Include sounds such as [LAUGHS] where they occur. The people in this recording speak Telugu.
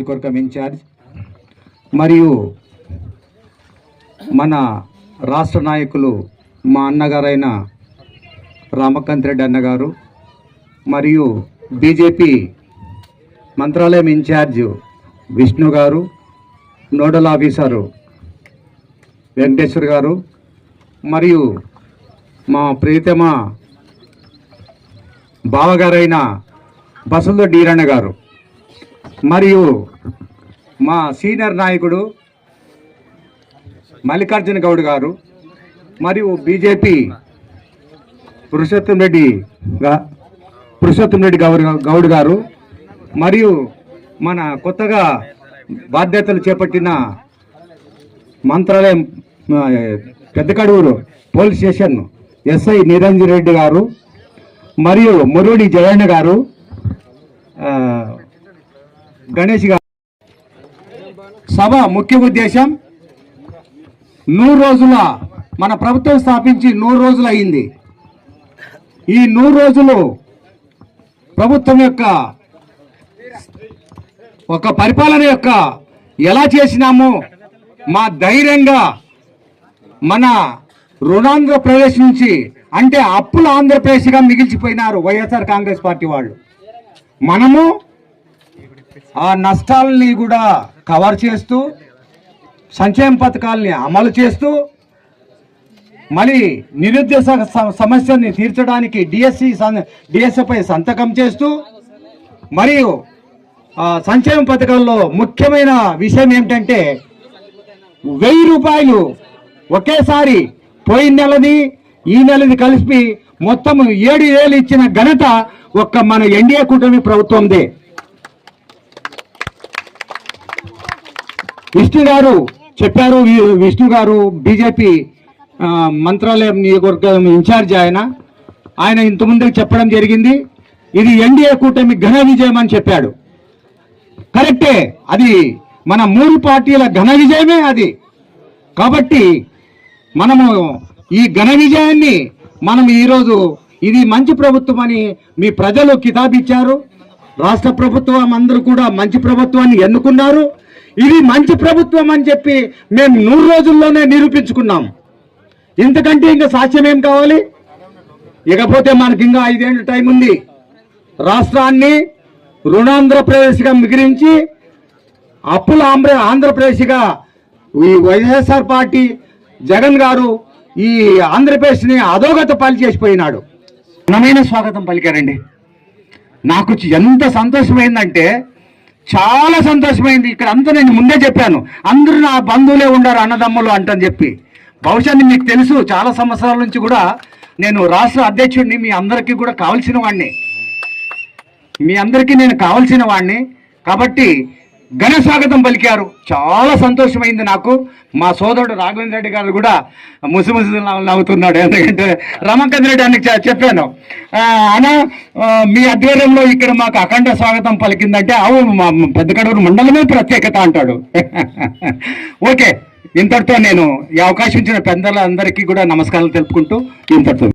నియోజకవర్గం ఇన్ఛార్జ్ మరియు మన రాష్ట్ర నాయకులు మా అన్నగారైన రామకాంత్ రెడ్డి అన్నగారు మరియు బీజేపీ మంత్రాలయం ఇన్ఛార్జ్ విష్ణు గారు నోడల్ ఆఫీసరు వెంకటేశ్వర్ గారు మరియు మా ప్రీతమ బావగారైన బసంతో డీరన్న గారు. మరియు మా సీనియర్ నాయకుడు మల్లికార్జున గౌడ్ గారు మరియు బీజేపీ పురుషోత్తం రెడ్డి పురుషోత్తం రెడ్డి గౌడ్ గౌడ్ గారు మరియు మన కొత్తగా బాధ్యతలు చేపట్టిన మంత్రాలయం పెద్ద Peddakaduru police station SI Niranjan Reddy garu మరియు మురుడి జయన్న గారు గణేష్ గారు. సభ ముఖ్య ఉద్దేశం నూరు రోజుల మన ప్రభుత్వం స్థాపించి నూరు రోజులు అయింది. ఈ నూరు రోజులు ప్రభుత్వం యొక్క ఒక పరిపాలన యొక్క ఎలా చేసినాము మా ధైర్యంగా మన రుణాంధ్రప్రదేశ్ నుంచి అంటే అప్పుల ఆంధ్రప్రదేశ్గా మిగిల్చిపోయినారు వైఎస్ఆర్ కాంగ్రెస్ పార్టీ వాళ్ళు. మనము ఆ నష్టాలని కూడా కవర్ చేస్తూ సంక్షేమ పథకాలని అమలు చేస్తూ మళ్ళీ నిరుద్యోగ సమస్యని తీర్చడానికి డిఎస్సి డిఎస్సిపై సంతకం చేస్తూ మరియు సంక్షేమ పథకాల్లో ముఖ్యమైన విషయం ఏమిటంటే వెయ్యి రూపాయలు ఒకేసారి పోయిన నెలది ఈ నెలది కలిపి మొత్తం ఏడు వేలు ఇచ్చిన ఘనత ఒక్క మన ఎన్డీఏ కూటమి ప్రభుత్వందే. విష్ణు గారు చెప్పారు విష్ణు గారు బీజేపీ మంత్రాలయం నియోజకవర్గం ఇన్ఛార్జ్ ఆయన. ఆయన ఇంతకుముందు చెప్పడం జరిగింది. ఇది ఎన్డీఏ కూటమి ఘన విజయం అని చెప్పాడు. కరెక్టే అది మన మూడు పార్టీల ఘన విజయమే అది. కాబట్టి మనము ఈ ఘన విజయాన్ని మనం ఈరోజు ఇది మంచి ప్రభుత్వం అని మీ ప్రజలు కితాబిచ్చారు. రాష్ట్ర ప్రభుత్వం అందరూ కూడా మంచి ప్రభుత్వాన్ని ఎన్నుకున్నారు. ఇది మంచి ప్రభుత్వం అని చెప్పి మేము నూరు రోజుల్లోనే నిరూపించుకున్నాం. ఇంతకంటే ఇంకా సాక్ష్యం ఏం కావాలి? ఇకపోతే మనకి ఇంకా ఐదేళ్ళు టైం ఉంది. రాష్ట్రాన్ని రుణాంధ్రప్రదేశ్గా మిగిలించి అప్పుల ఆంధ్ర ఆంధ్రప్రదేశ్గా ఈ వైఎస్ఆర్ పార్టీ జగన్ గారు ఈ ఆంధ్రప్రదేశ్ని అధోగత పాలు చేసిపోయినాడు. ఘనమైన స్వాగతం పలికారండి. నాకు ఎంత సంతోషమైందంటే చాలా సంతోషమైంది. ఇక్కడ అంతా నేను ముందే చెప్పాను. అందరూ నా బంధువులే ఉండారు అన్నదమ్ములు అంటని చెప్పి. బహుశా మీకు తెలుసు చాలా సంవత్సరాల నుంచి కూడా నేను రాష్ట్ర అధ్యక్షుడిని మీ అందరికీ కూడా కావలసిన వాడిని మీ అందరికీ నేను కావలసిన వాడిని కాబట్టి ఘన స్వాగతం పలికారు. చాలా సంతోషమైంది నాకు. మా సోదరుడు రాఘవేంద్ర రెడ్డి గారు కూడా ముసిముసి నవ్వుతున్నాడు ఎందుకంటే రమాకాంత్ రెడ్డి అని చెప్పాను. అనా మీ ఆధ్వర్యంలో ఇక్కడ మాకు అఖండ స్వాగతం పలికిందంటే అవును మా పెద్ద కడూరు మండలమే ప్రత్యేకత అంటాడు. [LAUGHS] ఓకే. ఇంతటితో నేను ఈ అవకాశం ఇచ్చిన పెద్దలందరికీ కూడా నమస్కారాలు తెలుపుకుంటూ ఇంతటితో